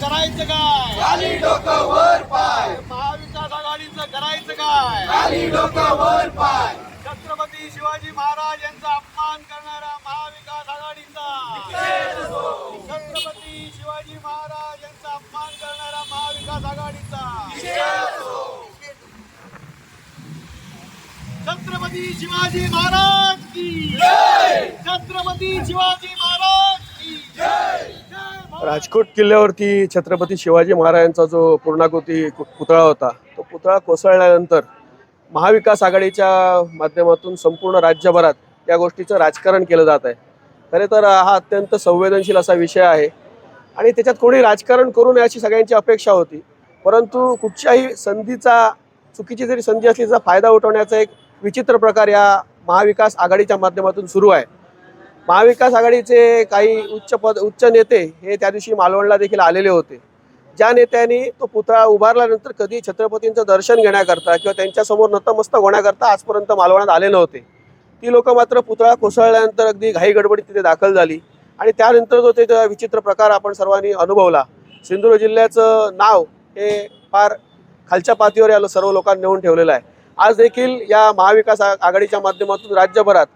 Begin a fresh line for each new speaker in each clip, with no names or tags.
करायचं काय?
खाली डोकं वर पाय.
महाविकास आघाडीचं करायचं काय?
खाली डोकं वर पाय.
छत्रपती शिवाजी महाराज यांचा अपमान करणारा महाविकास आघाडीचा. छत्रपती शिवाजी महाराज यांचा अपमान करणारा महाविकास आघाडीचा. छत्रपती शिवाजी महाराज की छत्रपती शिवाजी महाराज की जय.
राजकोट किल्ल्यावरती छत्रपती शिवाजी महाराजांचा जो पूर्णाकृती पुतळा होता तो पुतळा कोसळल्यानंतर महाविकास आघाडीच्या माध्यमातून संपूर्ण राज्यभरात या गोष्टीचं राजकारण केलं जात आहे. खरे तर हा अत्यंत संवेदनशील असा विषय आहे आणि त्याच्यात कोणी राजकारण करू नये अशी सगळ्यांची अपेक्षा होती. परंतु कुठच्याही संधीचा चुकीची जरी संधी असली त्याचा फायदा उठवण्याचा एक विचित्र प्रकार या महाविकास आघाडीच्या माध्यमातून सुरू आहे. महाविकास आघाडीचे काही उच्च पद उच्च नेते हे त्या दिवशी मालवणला देखील आलेले होते. ज्या नेत्यांनी तो पुतळा उभारल्यानंतर कधी छत्रपतींचं दर्शन घेण्याकरता किंवा त्यांच्यासमोर नतमस्तक होण्याकरता आजपर्यंत मालवणात आले नव्हते. ती लोक मात्र पुतळा कोसळल्यानंतर अगदी घाई गडबडीत तिथे दाखल झाली. आणि त्यानंतर जो ते विचित्र प्रकार आपण सर्वांनी अनुभवला. सिंधुदुर्ग जिल्ह्याचं नाव हे फार खालच्या पातळीवर या सर्व लोकांनी नेऊन ठेवलेलं आहे. आज देखील या महाविकास आघाडीच्या माध्यमातून राज्यभरात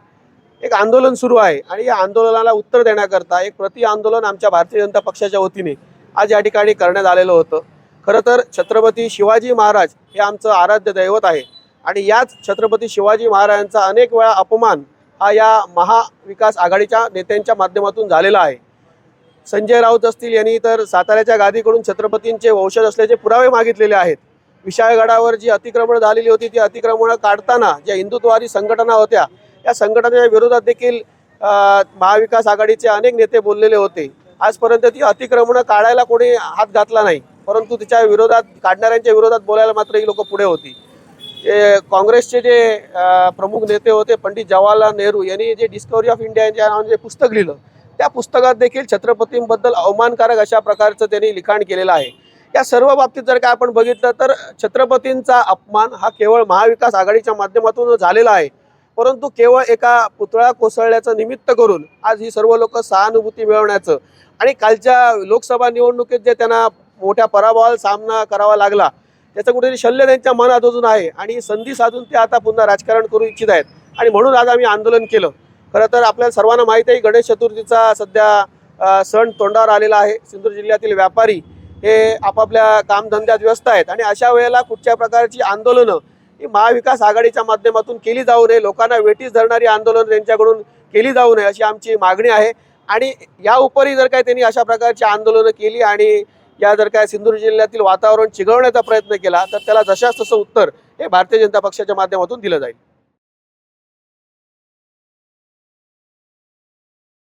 एक आंदोलन सुरू आहे आणि या आंदोलनाला उत्तर देण्याकरता एक प्रति आंदोलन आमच्या भारतीय जनता पक्षाच्या वतीने आज या ठिकाणी करण्यात आलेलं होतं. खरं तर छत्रपती शिवाजी महाराज हे आमचं आराध्य दैवत आहे आणि याच छत्रपती शिवाजी महाराजांचा अनेक वेळा अपमान हा या महाविकास आघाडीच्या नेत्यांच्या माध्यमातून झालेला आहे. संजय राऊत असतील यांनी तर साताऱ्याच्या गादीकडून छत्रपतींचे वंशज असल्याचे पुरावे मागितलेले आहेत. विशाळगडावर जी अतिक्रमण झालेली होती ती अतिक्रमणं काढताना ज्या हिंदुत्ववादी संघटना होत्या या संघटनेच्या विरोधात देखील महाविकास आघाडीचे अनेक नेते बोललेले होते. आजपर्यंत ती अतिक्रमणं काढायला कोणी हात घातला नाही. परंतु तिच्या विरोधात काढणाऱ्यांच्या विरोधात बोलायला मात्र ही लोक पुढे होती. काँग्रेसचे जे प्रमुख नेते होते पंडित जवाहरलाल नेहरू यांनी जे डिस्कवरी ऑफ इंडिया यांच्या नावाने जे पुस्तक लिहिलं त्या पुस्तकात देखील छत्रपतींबद्दल अवमानकारक अशा प्रकारचं त्यांनी लिखाण केलेलं आहे. या सर्व बाबतीत जर काय आपण बघितलं तर छत्रपतींचा अपमान हा केवळ महाविकास आघाडीच्या माध्यमातून झालेला आहे. परंतु केवळ एका पुतळा कोसळल्याचं निमित्त करून आज ही सर्व लोक सहानुभूती मिळवण्याचं आणि कालच्या लोकसभा निवडणुकीत जे त्यांना मोठ्या पराभवाला सामना करावा लागला त्याचं कुठेतरी शल्य त्यांच्या मनात अजून आहे आणि संधी साधून ते आता पुन्हा राजकारण करू इच्छित आहेत. आणि म्हणून आज आम्ही आंदोलन केलं. खरं तर आपल्याला सर्वांना माहीत आहे गणेश चतुर्थीचा सध्या सण तोंडावर आलेला आहे. सिंधुदुर्ग जिल्ह्यातील व्यापारी हे आपापल्या कामधंद्यात व्यस्त आहेत आणि अशा वेळेला कुठच्या प्रकारची आंदोलनं ही महाविकास आघाडीच्या माध्यमातून केली जाऊ नये लोकांना वेटीस धरणारी आंदोलन त्यांच्याकडून केली जाऊ नये अशी आमची मागणी आहे. आणि या उपरी जर काय त्यांनी अशा प्रकारची आंदोलनं केली आणि या जर काय सिंधुदुर्ग जिल्ह्यातील वातावरण चिघळण्याचा प्रयत्न केला तर त्याला जशास तसं उत्तर हे भारतीय जनता पक्षाच्या माध्यमातून दिलं जाईल.